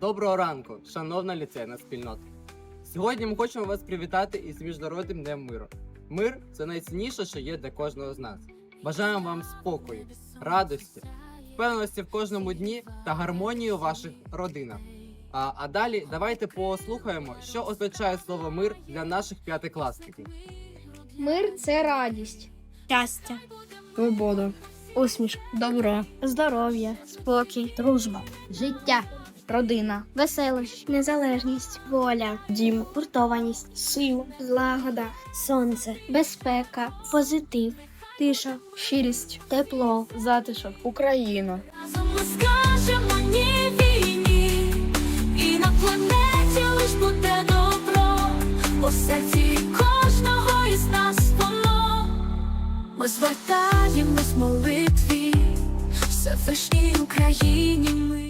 Доброго ранку, шановна ліцейна спільнота. Сьогодні ми хочемо вас привітати із Міжнародним днем миру. Мир це найцінніше, що є для кожного з нас. Бажаємо вам спокою, радості, впевненості в кожному дні та гармонії у ваших родинах. А, а далі давайте послухаємо, що означає слово мир для наших п'ятикласників. Мир це радість, щастя, свобода, усмішка, добро, здоров'я, спокій, дружба, життя, родина, веселощ, незалежність, воля, дім, гуртованість, сила, злагода, сонце, безпека, позитив, тиша, щирість, тепло, затишок, Україна. Разом ми скажемо ні війні, і на планеті лиш буде добро, у серці кожного із нас воно. Ми звертаємось в молитві, Всевишній Україні ми.